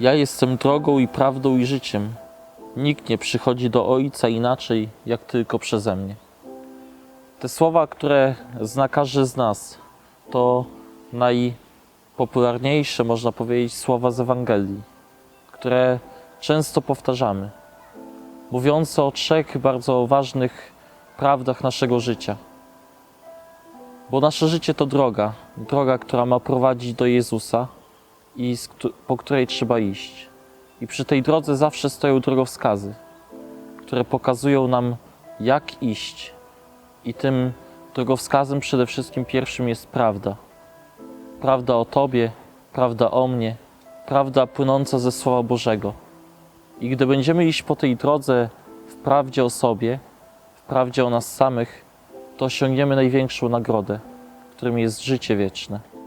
Ja jestem drogą i prawdą i życiem. Nikt nie przychodzi do Ojca inaczej, jak tylko przeze mnie. Te słowa, które zna każdy z nas, to najpopularniejsze, można powiedzieć, słowa z Ewangelii, które często powtarzamy, mówiące o trzech bardzo ważnych prawdach naszego życia. Bo nasze życie to droga, droga, która ma prowadzić do Jezusa i po której trzeba iść. I przy tej drodze zawsze stoją drogowskazy, które pokazują nam, jak iść. I tym drogowskazem przede wszystkim pierwszym jest prawda. Prawda o Tobie, prawda o mnie, prawda płynąca ze Słowa Bożego. I gdy będziemy iść po tej drodze w prawdzie o sobie, w prawdzie o nas samych, to osiągniemy największą nagrodę, którym jest życie wieczne.